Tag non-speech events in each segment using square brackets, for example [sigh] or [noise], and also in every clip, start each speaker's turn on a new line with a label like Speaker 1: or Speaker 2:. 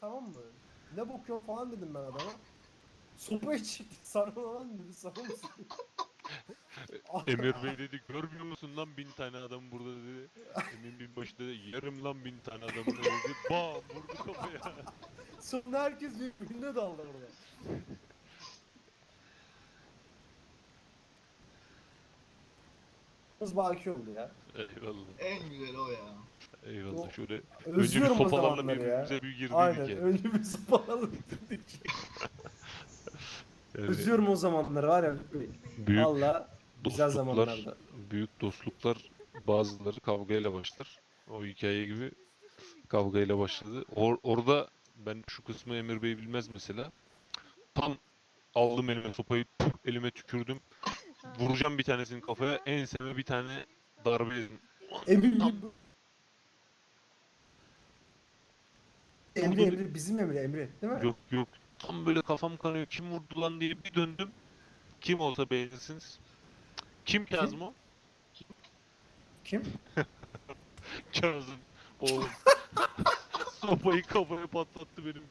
Speaker 1: Tamam mı? Ne bakıyor falan dedim ben adama. Sopayı çekti sarma lan dedi sarı mısın? [laughs]
Speaker 2: Emir Bey dedi görmüyor musun lan bin tane adam burada dedi. Emin binbaşı dedi yerim lan bin tane adamı dedi. Bam vurdu kafaya.
Speaker 1: Sonra herkes birbirine daldı orada. Kız baki oldu ya.
Speaker 2: Eyvallah.
Speaker 3: En güzeli o ya.
Speaker 2: Eyvallah şöyle. Önce bir
Speaker 1: Özlüyorum o
Speaker 2: sopalarla
Speaker 1: zamanları ya.
Speaker 2: birbirimize bir girdik
Speaker 1: Aynen
Speaker 2: ya.
Speaker 1: önce bir dedik. [laughs]
Speaker 2: Yani
Speaker 1: Özlüyorum o zamanları var ya.
Speaker 2: büyük
Speaker 1: Valla güzel
Speaker 2: dostluklar,
Speaker 1: zamanlarda.
Speaker 2: büyük dostluklar bazıları kavgayla başlar. O hikaye gibi kavgayla başladı. Or- orada ben şu kısmı Emir Bey bilmez mesela. Tam aldım elime sopayı, puf, elime tükürdüm. Vuracağım bir tanesinin kafaya, enseme bir tane darbe yedim.
Speaker 1: Emin gibi. Emre Emre bizim Emre Emre değil mi?
Speaker 2: Yok yok. Tam böyle kafam kanıyor. Kim vurdu lan diye bir döndüm. Kim olsa beğenirsiniz. Kim Kazım o?
Speaker 1: Kim? [laughs]
Speaker 2: Kazım. Oğlum. [laughs] Sopayı kafaya patlattı benim.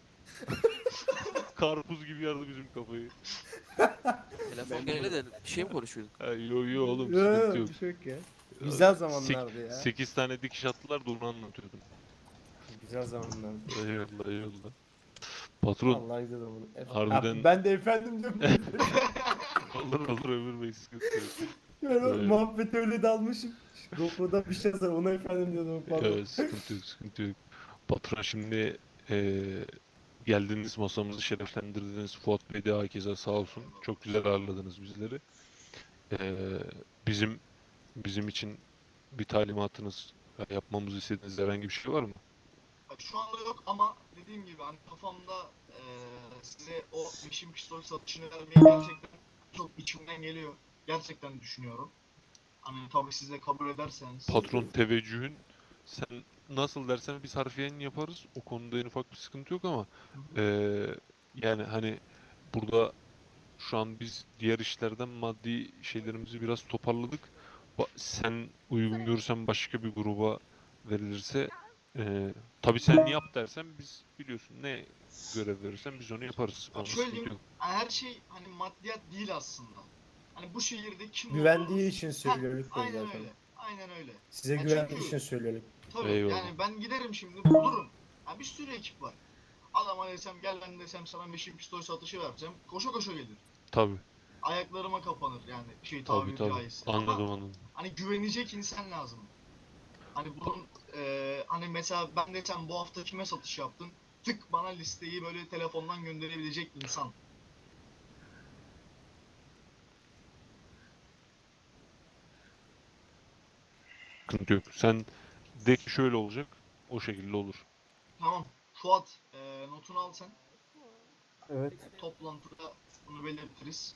Speaker 2: [laughs] Karpuz gibi yardı bizim kafayı.
Speaker 4: Telefon geldi de bir şey mi konuşuyorduk?
Speaker 2: Ha, yo yo oğlum
Speaker 1: Yo,
Speaker 2: sıkıntı yok.
Speaker 1: bir şey yok ya. Güzel zamanlardı ya.
Speaker 2: 8 tane dikiş attılar da onu anlatıyordum.
Speaker 1: Güzel zamanlardı.
Speaker 2: Eyvallah eyvallah. Patron
Speaker 1: Allah güzel zaman. Efe-
Speaker 2: Harbiden-
Speaker 1: ben de efendim diyorum. [laughs]
Speaker 2: olur olur Ömür Bey sıkıntı yok. Evet.
Speaker 1: öyle dalmışım. GoPro'da bir şey sor ona efendim diyordum. Pardon.
Speaker 2: Evet, sıkıntı yok, sıkıntı yok. Patron şimdi eee geldiniz masamızı şereflendirdiniz. Fuat Bey de herkese sağ olsun. Çok güzel ağırladınız bizleri. Eee, bizim bizim için bir talimatınız ya yapmamızı istediğiniz herhangi bir şey var mı?
Speaker 3: Şu anda yok ama dediğim gibi hani kafamda eee size o Mission Pistol satışını vermeye gerçekten çok içimden geliyor. Gerçekten düşünüyorum. Hani tabii siz de kabul ederseniz.
Speaker 2: Patron teveccühün sen nasıl dersen biz harfiyen yaparız. O konuda en ufak bir sıkıntı yok ama eee, yani hani burada şu an biz diğer işlerden maddi şeylerimizi biraz toparladık. Ba- Sen uygun görürsen başka bir gruba verilirse eee tabii sen yap dersen biz biliyorsun ne görev verirsen biz onu yaparız. Onda
Speaker 3: şöyle diyeyim, her şey hani maddiyat değil aslında. Hani bu şehirde kim
Speaker 1: Güvendiği
Speaker 3: olduğunuz-
Speaker 1: için
Speaker 3: Heh,
Speaker 1: söylüyor Lütfen
Speaker 3: Aynen
Speaker 1: zaten.
Speaker 3: öyle. Aynen öyle.
Speaker 1: Size
Speaker 3: Ya
Speaker 1: güvendiği
Speaker 3: çünkü-
Speaker 1: için söylüyor.
Speaker 3: Tabii
Speaker 2: Eyvallah.
Speaker 3: yani ben giderim şimdi bulurum. Ha bir sürü ekip var. Adama desem gel ben desem sana Mission Pistol satışı vereceğim. Koşa koşa gelir.
Speaker 2: Tabii
Speaker 3: Ayaklarıma kapanır yani şey
Speaker 2: tabii
Speaker 3: tabiri
Speaker 2: tabii.
Speaker 3: caizse. Ama
Speaker 2: Anladım anladım.
Speaker 3: hani güvenecek insan lazım. Hani bunun eee, hani mesela ben desem bu hafta kime satış yaptın? Tık bana listeyi böyle telefondan gönderebilecek insan.
Speaker 2: Sıkıntı yok. Sen de ki şöyle olacak. O şekilde olur.
Speaker 3: Tamam. Fuat eee, notunu al sen.
Speaker 1: Evet.
Speaker 3: Toplantıda bunu belirtiriz.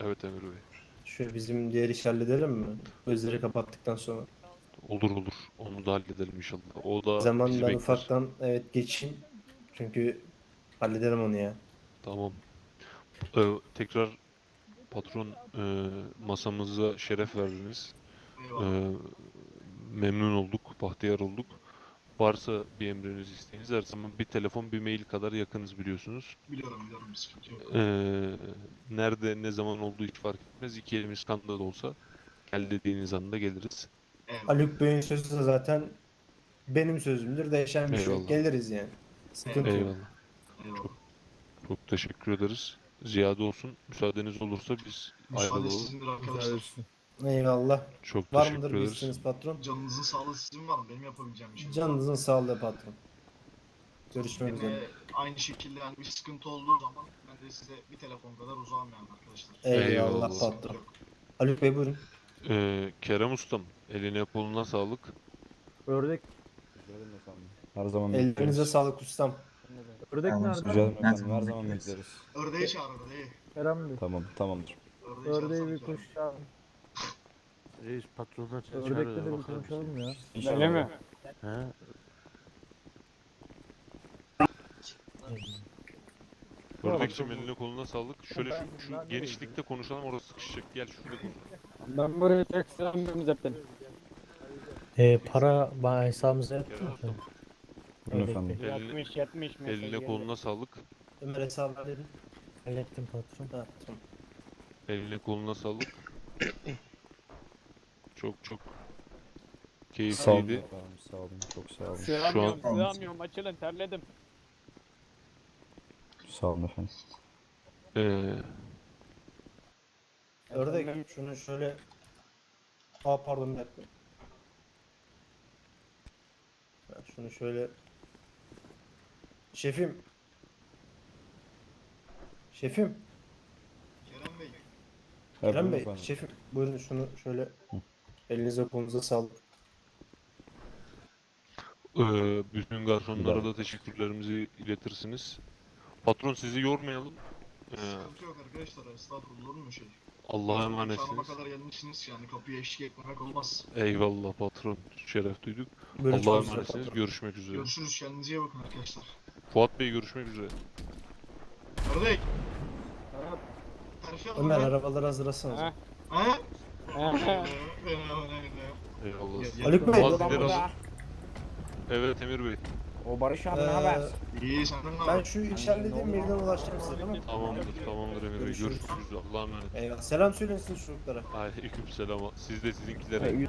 Speaker 2: Evet Emir Bey.
Speaker 1: Şöyle bizim diğer işi halledelim mi? Gözleri kapattıktan sonra.
Speaker 2: Olur olur. Onu da halledelim inşallah. O da
Speaker 1: O zaman
Speaker 2: bizi
Speaker 1: ben
Speaker 2: bekler.
Speaker 1: ufaktan evet geçeyim. Çünkü halledelim onu ya.
Speaker 2: Tamam. Ee, tekrar patron e, masamıza şeref verdiniz. Ee, memnun olduk, bahtiyar olduk. Varsa bir emriniz isteğiniz her zaman bir telefon bir mail kadar yakınız biliyorsunuz.
Speaker 3: Biliyorum biliyorum bir sıkıntı yok.
Speaker 2: Ee, nerede ne zaman olduğu hiç fark etmez. İki elimiz kanda da olsa gel dediğiniz anda geliriz.
Speaker 3: Eyvallah.
Speaker 1: Haluk Bey'in sözü de zaten benim sözümdür. Değişen bir şey yok.
Speaker 2: Eyvallah.
Speaker 1: Geliriz yani. Sıkıntı yok.
Speaker 2: Eyvallah.
Speaker 3: Eyvallah.
Speaker 2: Çok teşekkür ederiz. Ziyade olsun. Müsaadeniz olursa biz
Speaker 3: Müsaade
Speaker 2: ayrılalım.
Speaker 3: sizindir arkadaşlar.
Speaker 1: Eyvallah.
Speaker 2: Çok
Speaker 1: Var
Speaker 2: teşekkür
Speaker 1: mıdır bir
Speaker 2: ederiz.
Speaker 1: isteğiniz patron?
Speaker 3: Canınızın sağlığı sizin var mı? Benim yapabileceğim bir şey. yok.
Speaker 1: Canınızın sağlığı patron. Görüşmek üzere.
Speaker 3: de aynı şekilde yani bir sıkıntı olduğu zaman ben de size bir telefon kadar uzağım yani arkadaşlar.
Speaker 1: Eyvallah,
Speaker 2: Eyvallah.
Speaker 1: Patron.
Speaker 3: yok.
Speaker 1: Haluk Bey buyurun.
Speaker 2: Ee, Kerem Ustam, eline koluna sağlık.
Speaker 5: Ördek.
Speaker 6: Her zaman
Speaker 1: Ellerinize
Speaker 6: bekleriz.
Speaker 1: sağlık ustam.
Speaker 5: Ördek nerede?
Speaker 6: Rica ederim efendim. Her zaman bekleriz.
Speaker 3: Ördeği çağır ördeği.
Speaker 5: Kerem Bey.
Speaker 6: Tamam, tamamdır.
Speaker 3: Ördeği,
Speaker 5: Ördeği bir
Speaker 3: Kerem.
Speaker 5: kuş çağır.
Speaker 7: Reis patrondan sen
Speaker 5: Ördekle de bir konuşalım ya. Öyle mi?
Speaker 7: He?
Speaker 2: Ördekçim eline koluna sağlık. Şöyle şu, şu genişlikte konuşalım orası sıkışacak. Gel şurada konuşalım.
Speaker 5: Ben buraya tek selam zaten.
Speaker 8: E, para ba- hesabımıza yattı mı?
Speaker 2: Ustam.
Speaker 6: Buyurun efendim.
Speaker 2: Eline,
Speaker 5: 70 70
Speaker 2: eline koluna sağlık.
Speaker 1: Ömer hesabı verin.
Speaker 5: Hallettim patron.
Speaker 2: Eline koluna sağlık. Çok çok
Speaker 6: Sağ olun
Speaker 2: keyifliydi.
Speaker 6: efendim. Sağ olun. Çok sağ olun.
Speaker 2: Şu an
Speaker 5: sığamıyorum açılın terledim.
Speaker 6: Sağ olun efendim.
Speaker 2: eee
Speaker 1: Ördek şunu şöyle... Aa pardon bir dakika. Şunu şöyle... Şefim. Şefim.
Speaker 3: Kerem Bey.
Speaker 6: Buyurun
Speaker 1: şefim buyurun şunu şöyle elinize kolunuza sağlık.
Speaker 2: eee, bütün garsonlara da teşekkürlerimizi iletirsiniz. Patron sizi yormayalım. Eee,
Speaker 3: Sıkıntı yok arkadaşlar. Estağfurullah olur mu şey?
Speaker 2: Allah'a
Speaker 3: Sağlama
Speaker 2: emanetsiniz.
Speaker 3: kadar gelmişsiniz yani kapıya eşlik etmemek olmaz.
Speaker 2: Eyvallah patron. Şeref duyduk. Allah'a
Speaker 1: çok güzel
Speaker 2: emanetsiniz.
Speaker 1: patron.
Speaker 2: Görüşmek üzere.
Speaker 3: Görüşürüz kendinize iyi bakın arkadaşlar.
Speaker 2: Fuat Bey görüşmek üzere.
Speaker 3: Terfi alın
Speaker 1: Ömer arabaları hazırlasanız.
Speaker 5: Ha.
Speaker 3: Ha?
Speaker 2: Eyvallah.
Speaker 1: Haluk Bey.
Speaker 2: Fuat Beyler hazır. Evet Emir Bey.
Speaker 5: O Barış abi
Speaker 1: Ee,
Speaker 5: ne haber?
Speaker 3: İyi senden ne
Speaker 1: Ben şu iş halledeyim mailden ulaşacağım size tamam mı?
Speaker 2: Tamamdır, tamamdır Emir Bey.
Speaker 1: Görüşürüz.
Speaker 2: Görüşürüz. Allah'a emanet.
Speaker 1: Eyvallah. Selam söyleyin sizin çocuklara.
Speaker 2: Aleyküm selam. Siz de sizinkilere.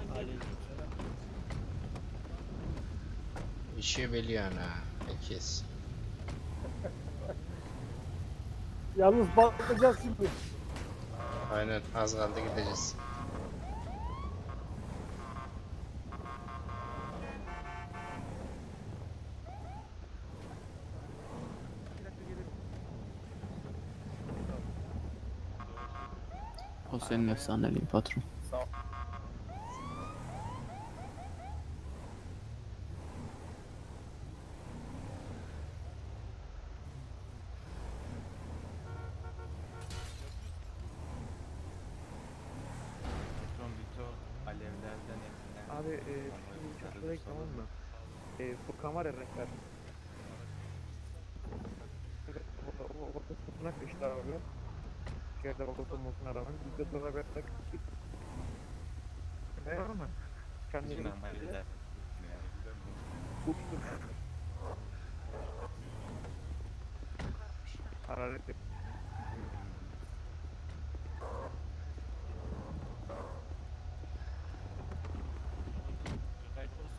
Speaker 8: İşi biliyorsun ha. Ekiz.
Speaker 5: Yalnız bakacağız şimdi.
Speaker 8: Aynen az kaldı gideceğiz.
Speaker 9: O senin efsaneliğin patron.
Speaker 5: Abi e, şimdi uçaklara tamam mı? E, Furkan var ya rehber. Orada, o, orada sırtına kışlar abi. Orada olmasına rağmen biz de sonra böyle. Ne var mı? Kendini Uçtum. Hararet yok.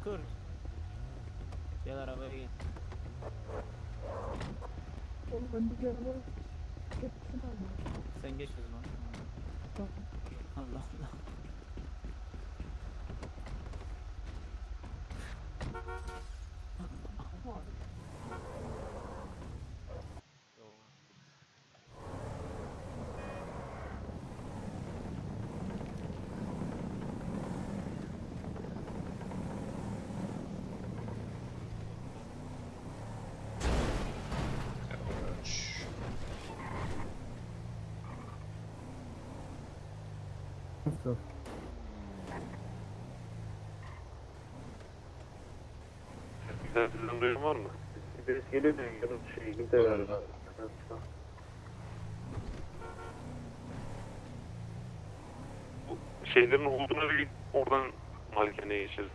Speaker 9: Bozkurt. Gel arabaya gel. Sen geç o zaman. Allah Allah.
Speaker 2: Güzel sizin duyum var mı?
Speaker 7: Birisi geliyor da yanım şey galiba.
Speaker 2: Şeylerin olduğuna bir oradan malikaneye geçeriz.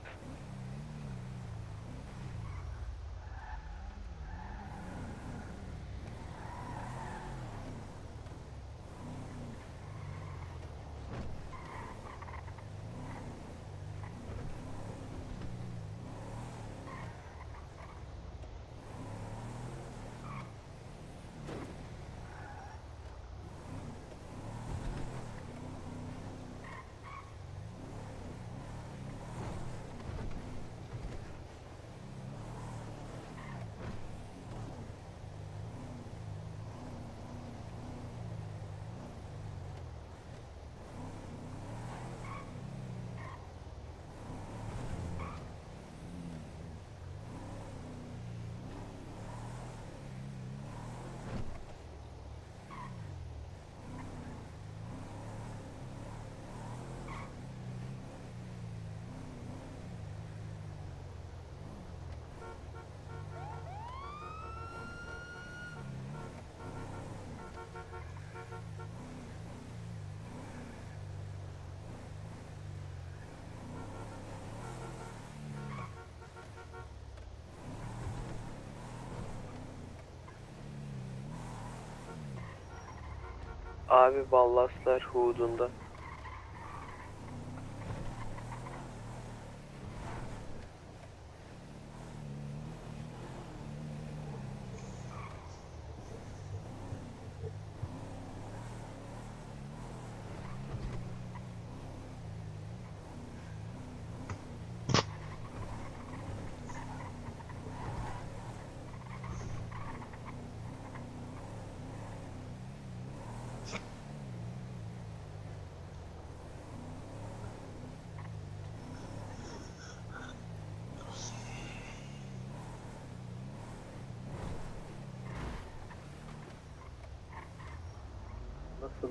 Speaker 7: Abi ballaslar hudunda.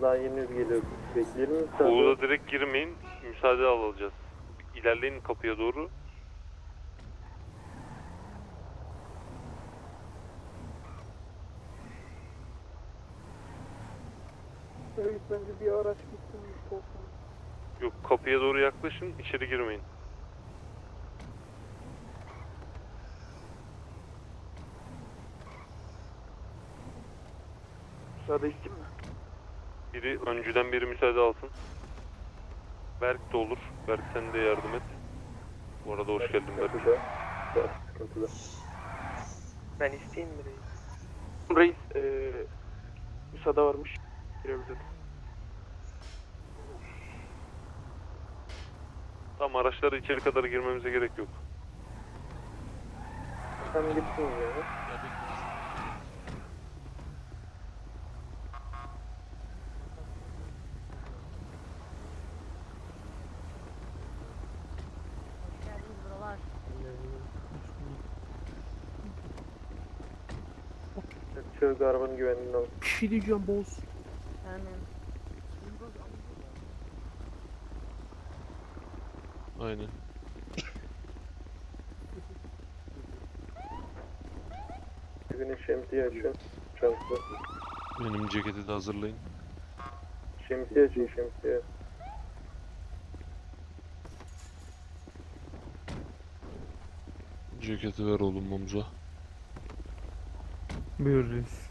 Speaker 7: Daha yeni geliyor? Bekleyelim mi?
Speaker 10: Oğuz'a direkt girmeyin. Müsaade alacağız. İlerleyin kapıya doğru.
Speaker 11: Evet bence bir araç gitsin.
Speaker 10: Yok kapıya doğru yaklaşın. içeri girmeyin.
Speaker 11: Müsaade isteyeyim mi?
Speaker 10: Biri öncüden biri müsaade alsın. Berk de olur. Berk sen de yardım et. Bu arada hoş geldin Berk.
Speaker 11: Ben isteyeyim mi reis? Reis eee müsaade varmış. Girebiliriz.
Speaker 10: Tamam araçlara içeri kadar girmemize gerek yok.
Speaker 7: Sen gitsin yani. Çığlık arabanın güvenliğini al.
Speaker 11: Bir şey diyeceğim boz.
Speaker 2: Aynen.
Speaker 7: Güneş şemsiye açıyor. Çantası.
Speaker 2: Benim ceketi de hazırlayın.
Speaker 7: Şemsiye açıyor şemsiye.
Speaker 2: Ceketi ver oğlum omuza.
Speaker 11: Buyur reis.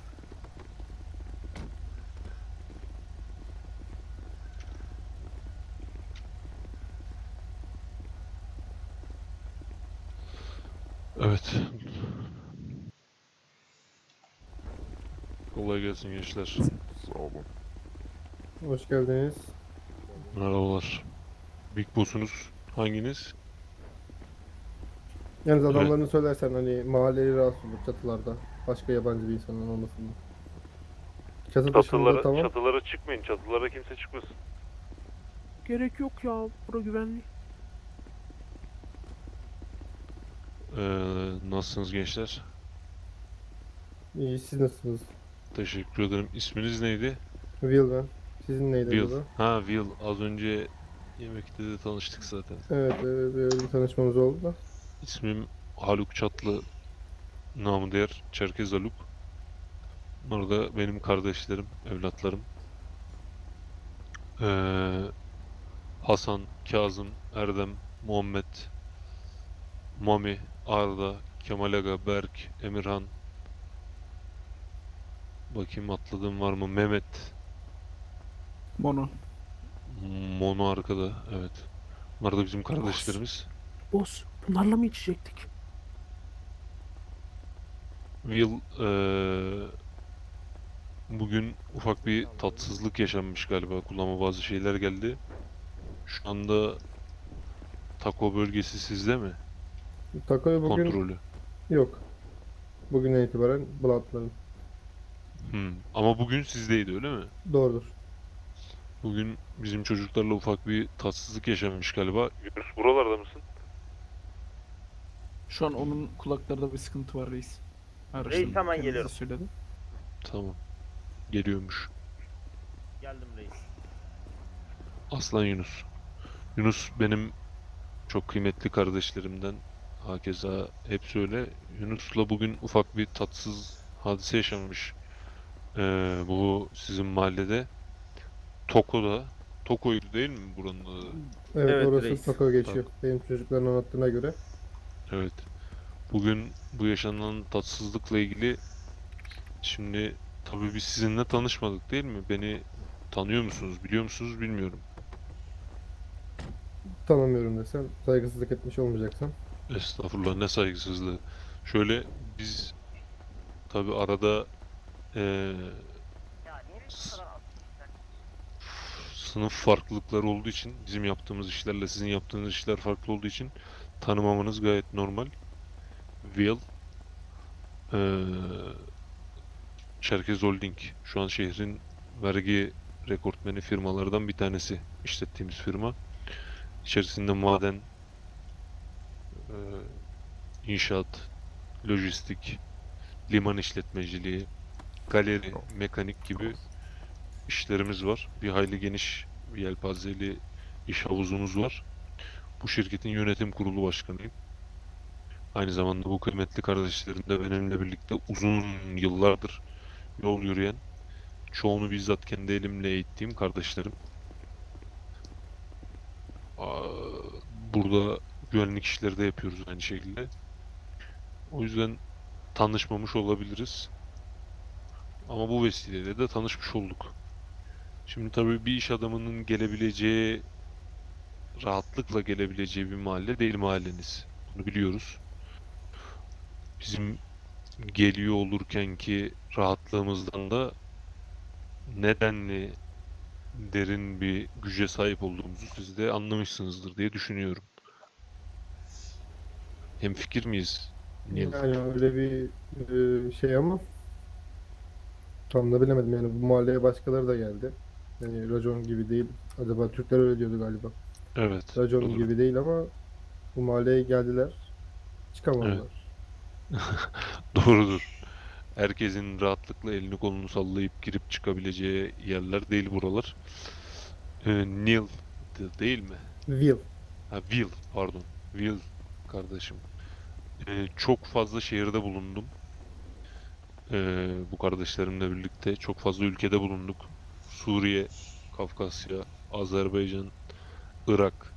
Speaker 2: Evet. Kolay gelsin gençler.
Speaker 12: Hoş geldiniz.
Speaker 2: Merhabalar. Big Boss'unuz hanginiz?
Speaker 12: Yalnız
Speaker 2: Evet.
Speaker 12: adamlarını söylersen hani mahalleyi rahatsız olur çatılarda. Başka yabancı bir insanın olmasın. Çatı dışında
Speaker 10: Çatılara,
Speaker 12: tamam.
Speaker 10: çatılara çıkmayın. Çatılara kimse çıkmasın.
Speaker 11: Gerek yok ya. Bura güvenli.
Speaker 2: Ee, nasılsınız gençler?
Speaker 12: İyi siz nasılsınız?
Speaker 2: Teşekkür ederim. İsminiz neydi?
Speaker 12: Will ben. Sizin neydi
Speaker 2: Will.
Speaker 12: acaba?
Speaker 2: Ha Will. Az önce yemekte de tanıştık zaten.
Speaker 12: Evet, evet böyle bir tanışmamız oldu da.
Speaker 2: İsmim Haluk Çatlı. Namı diğer Çerkez Haluk. Bunlar da benim kardeşlerim, evlatlarım. Ee, Hasan, Kazım, Erdem, Muhammed, Mami, Arda, Kemal Aga, Berk, Emirhan. Bakayım atladığım var mı? Mehmet,
Speaker 11: Mono.
Speaker 2: Mono arkada. Evet. Bunlar da bizim kardeşlerimiz.
Speaker 11: Boz. Bunlarla mı içecektik?
Speaker 2: Will eee, bugün ufak bir tatsızlık yaşanmış galiba. Kulağıma bazı şeyler geldi. Şu anda Taco bölgesi sizde mi?
Speaker 12: Takoyu bugün
Speaker 2: Kontrolü.
Speaker 12: yok. Bugünden itibaren Blood'ların.
Speaker 2: Hmm. Ama bugün sizdeydi öyle mi?
Speaker 12: Doğrudur.
Speaker 2: Bugün bizim çocuklarla ufak bir tatsızlık yaşanmış galiba.
Speaker 10: Yunus buralarda mısın?
Speaker 11: Şu an onun kulaklarında bir sıkıntı var reis.
Speaker 7: Reis, hemen
Speaker 11: kendisi
Speaker 7: geliyorum.
Speaker 11: Söyledi.
Speaker 2: Tamam. Geliyormuş.
Speaker 7: Geldim reis.
Speaker 2: Aslan Yunus. Yunus benim çok kıymetli kardeşlerimden. Hakeza hep söyle. Yunus'la bugün ufak bir tatsız hadise yaşanmış. Ee, bu sizin mahallede. Toko'da. Toko'ydu değil mi buranın adı?
Speaker 12: Evet,
Speaker 7: Evet,
Speaker 12: orası
Speaker 7: reis.
Speaker 12: Tako geçiyor. Benim çocukların anlattığına göre.
Speaker 2: Evet. Bugün bu yaşanan tatsızlıkla ilgili şimdi tabii biz sizinle tanışmadık değil mi? Beni tanıyor musunuz, biliyor musunuz bilmiyorum.
Speaker 12: Tanımıyorum desem saygısızlık etmiş olmayacaksam.
Speaker 2: Estağfurullah ne saygısızlığı. Şöyle biz tabi arada eee, s- sınıf farklılıkları olduğu için bizim yaptığımız işlerle sizin yaptığınız işler farklı olduğu için tanımamanız gayet normal. Will eee Çerkez Holding şu an şehrin vergi rekortmeni firmalardan bir tanesi işlettiğimiz firma. İçerisinde maden, eee, inşaat, lojistik, liman işletmeciliği, galeri, mekanik gibi işlerimiz var. Bir hayli geniş bir yelpazeli iş havuzumuz var. Bu şirketin yönetim kurulu başkanıyım. Aynı zamanda bu kıymetli kardeşlerim de benimle birlikte uzun yıllardır yol yürüyen, çoğunu bizzat kendi elimle eğittiğim kardeşlerim. Burada güvenlik işleri de yapıyoruz aynı şekilde. O yüzden tanışmamış olabiliriz. Ama bu vesileyle de tanışmış olduk. Şimdi tabii bir iş adamının gelebileceği, rahatlıkla gelebileceği bir mahalle değil mahalleniz. Bunu biliyoruz. Bizim geliyor olurken ki rahatlığımızdan da nedenli derin bir güce sahip olduğumuzu siz de anlamışsınızdır diye düşünüyorum. Hemfikir miyiz? Neil?
Speaker 12: Yani öyle bir e, şey ama tam da bilemedim yani bu mahalleye başkaları da geldi. Yani racon gibi değil. Acaba Türkler öyle diyordu galiba.
Speaker 2: Evet.
Speaker 12: Racon
Speaker 2: doğru.
Speaker 12: gibi değil ama bu mahalleye geldiler. Çıkamadılar. [laughs]
Speaker 2: Doğrudur. Herkesin rahatlıkla elini kolunu sallayıp girip çıkabileceği yerler değil buralar. Ee, Neil de- değil mi?
Speaker 12: Will.
Speaker 2: Ha Will pardon. Will kardeşim. Ee, çok fazla şehirde bulundum. Ee, bu kardeşlerimle birlikte çok fazla ülkede bulunduk. Suriye, Kafkasya, Azerbaycan, Irak,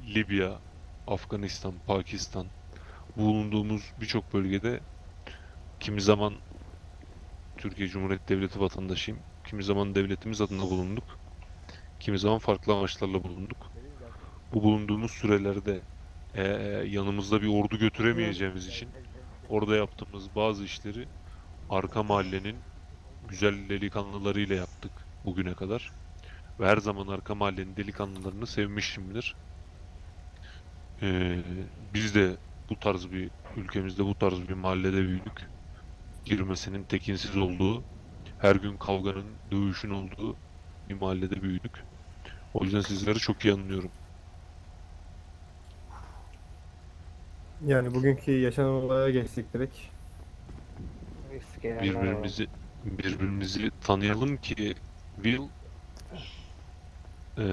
Speaker 2: Libya, Afganistan, Pakistan. Bulunduğumuz birçok bölgede kimi zaman Türkiye Cumhuriyeti Devleti vatandaşıyım. Kimi zaman devletimiz adına bulunduk. Kimi zaman farklı amaçlarla bulunduk. Bu bulunduğumuz sürelerde eee, yanımızda bir ordu götüremeyeceğimiz için orada yaptığımız bazı işleri arka mahallenin güzel delikanlılarıyla yaptık bugüne kadar. Ve her zaman arka mahallenin delikanlılarını sevmişimdir. Eee, biz de bu tarz bir ülkemizde bu tarz bir mahallede büyüdük. Girmesinin tekinsiz olduğu, her gün kavganın, dövüşün olduğu bir mahallede büyüdük. O yüzden sizleri çok iyi anlıyorum.
Speaker 12: Yani bugünkü yaşanan olaya geçtik direkt.
Speaker 2: Birbirimizi birbirimizi tanıyalım ki Will eee,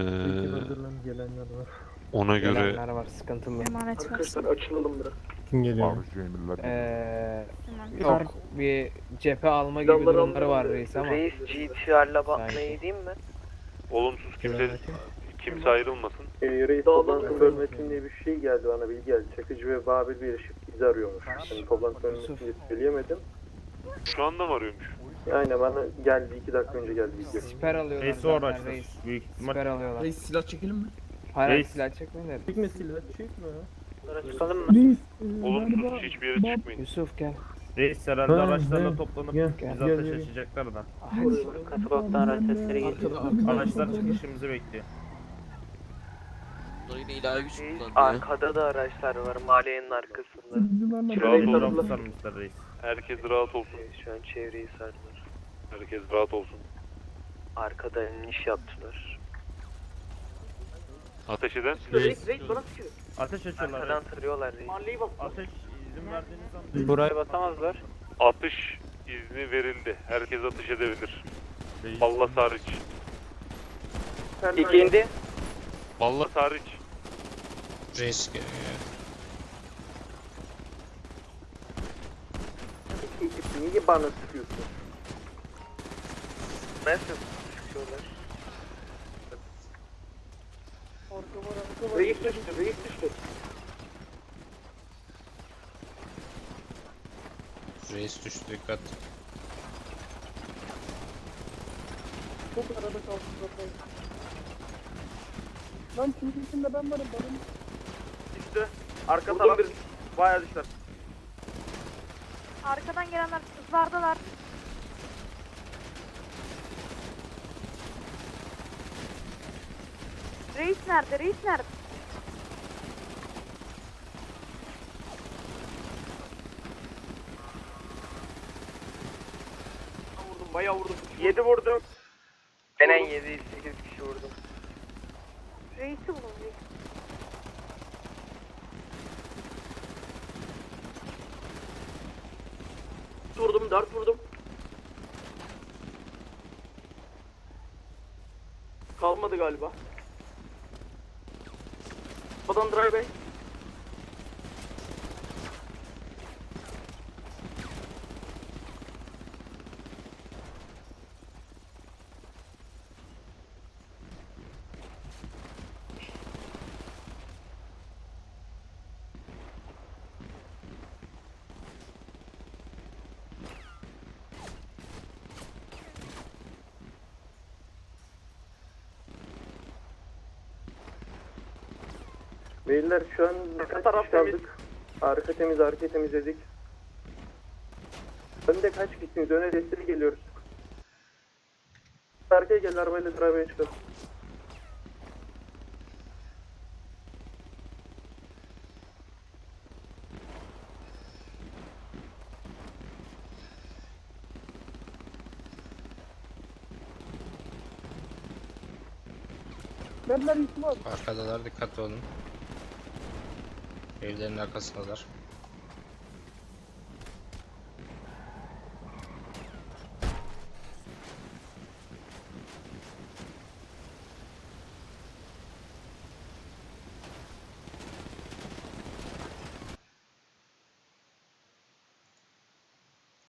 Speaker 12: gelenler var.
Speaker 2: Ona göre
Speaker 13: Gelenler var sıkıntılı.
Speaker 11: Emanet versin.
Speaker 14: açılalım biraz.
Speaker 12: Kim geliyor?
Speaker 13: Eee
Speaker 11: Tamam.
Speaker 13: yok bir cephe alma gibi durumları var reis ama.
Speaker 10: Reis GTR'la
Speaker 13: bakmayı
Speaker 10: edeyim mi?
Speaker 15: Olumsuz kimse kimse ayrılmasın.
Speaker 10: Ee, reis toplantı bölmesin diye bir şey geldi bana bilgi geldi. Çakıcı ve Babil birleşip bizi arıyormuş. Yani toplantı bölmesin diye söyleyemedim.
Speaker 15: Şu anda mı arıyormuş?
Speaker 10: Aynen bana geldi iki dakika önce geldi bilgi.
Speaker 13: Siper alıyorlar
Speaker 16: Reis o
Speaker 13: zaten reis.
Speaker 16: Büyük ihtimal.
Speaker 13: Siper alıyorlar.
Speaker 17: Reis silah çekelim mi?
Speaker 13: Hayır
Speaker 16: Reis.
Speaker 13: silah çekmeyin de.
Speaker 12: Çıkma silah çıkma.
Speaker 10: Çıkalım mı?
Speaker 15: Olumsuz hiçbir yere çıkmayın.
Speaker 13: Yusuf gel.
Speaker 16: Reis herhalde
Speaker 12: Ha,
Speaker 16: araçlarla
Speaker 12: gel,
Speaker 16: toplanıp
Speaker 12: gel,
Speaker 16: bizi
Speaker 12: gel,
Speaker 16: ateş
Speaker 12: gel.
Speaker 16: açacaklar da.
Speaker 10: Katıloktan araç sesleri
Speaker 17: Arkada arkada.
Speaker 16: Araçlar çıkışımızı bekliyor.
Speaker 4: Yine ilahi güç kullandı.
Speaker 10: Arkada da araçlar var mahallenin arkasında.
Speaker 15: Rahat olun.
Speaker 16: Fotoğrafı sarmışlar reis.
Speaker 15: Herkes rahat olsun.
Speaker 10: Şu an çevreyi sardılar.
Speaker 15: Herkes rahat olsun.
Speaker 10: Arkada iniş yaptılar.
Speaker 15: Ateş eden
Speaker 14: Reis, reis bana sıkıyor.
Speaker 16: Ateş açıyorlar.
Speaker 10: Arkadan tırıyorlar.
Speaker 14: Mahalleyi bak.
Speaker 16: Ateş izin verdiğiniz anda.
Speaker 10: Buraya basamazlar.
Speaker 15: atış izni verildi. Herkes atış edebilir. Ballas hariç.
Speaker 10: İkindi.
Speaker 15: Ballas hariç.
Speaker 8: Reis geliyor.
Speaker 10: Niye bana sıkıyorsun? Nasıl sıkıyorlar?
Speaker 14: Reis düştü, reis düştü.
Speaker 8: Reis düştü dikkat.
Speaker 18: Çok arada kaldım zaten. Lan çünkü içinde ben varım. Benim
Speaker 14: Düştü. Arka taraf bayağı düştü.
Speaker 19: Arkadan gelenler hızlardalar. Reis nerede? Reis nerede?
Speaker 14: Vurdum bayağı vurdum. 7 vurdum.
Speaker 18: en 7 8 kişi vurdum.
Speaker 19: Reis'i bulun reis.
Speaker 14: Vurdum 4 vurdum. Kalmadı galiba. কতক্ষণ ধরে
Speaker 7: Beyler şu an
Speaker 14: Arka
Speaker 7: kaç
Speaker 14: taraf
Speaker 7: kişi
Speaker 14: temiz.
Speaker 7: kaldık? Arka temiz, arka temizledik. Önde kaç kişisiniz? Öne desteğe geliyoruz. Arkaya gel, arabayla arabaya çıkalım.
Speaker 8: Arkadalar dikkatli olun. Evlerin arkasındalar.